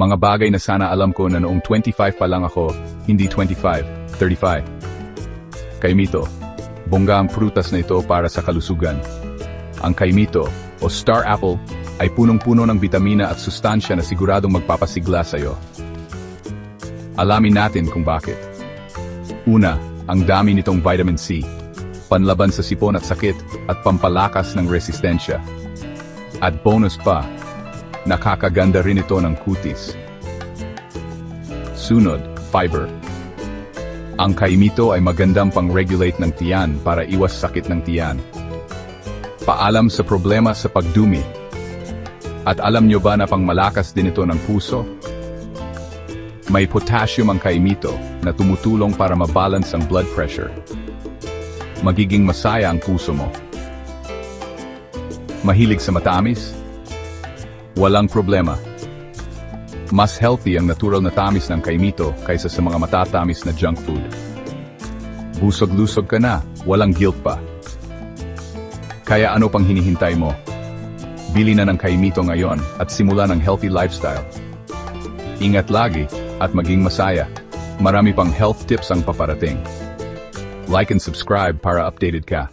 Mga bagay na sana alam ko na noong 25 pa lang ako, hindi 25, 35. Kaimito. Bongga ang prutas na ito para sa kalusugan. Ang kaimito, o star apple, ay punong-puno ng bitamina at sustansya na siguradong magpapasigla sa'yo. Alamin natin kung bakit. Una, ang dami nitong vitamin C. Panlaban sa sipon at sakit at pampalakas ng resistensya. At bonus pa, nakakaganda rin ito ng kutis. Sunod, fiber. Ang kaimito ay magandang pang-regulate ng tiyan para iwas sakit ng tiyan. Paalam sa problema sa pagdumi. At alam nyo ba na pangmalakas din ito ng puso? May potassium ang kaimito na tumutulong para mabalance ang blood pressure. Magiging masaya ang puso mo. Mahilig sa matamis? Walang problema. Mas healthy ang natural na tamis ng kaimito kaysa sa mga matatamis na junk food. Busog-lusog ka na, walang guilt pa. Kaya ano pang hinihintay mo? Bili na ng kaimito ngayon at simula ng healthy lifestyle. Ingat lagi at maging masaya. Marami pang health tips ang paparating. Like and subscribe para updated ka.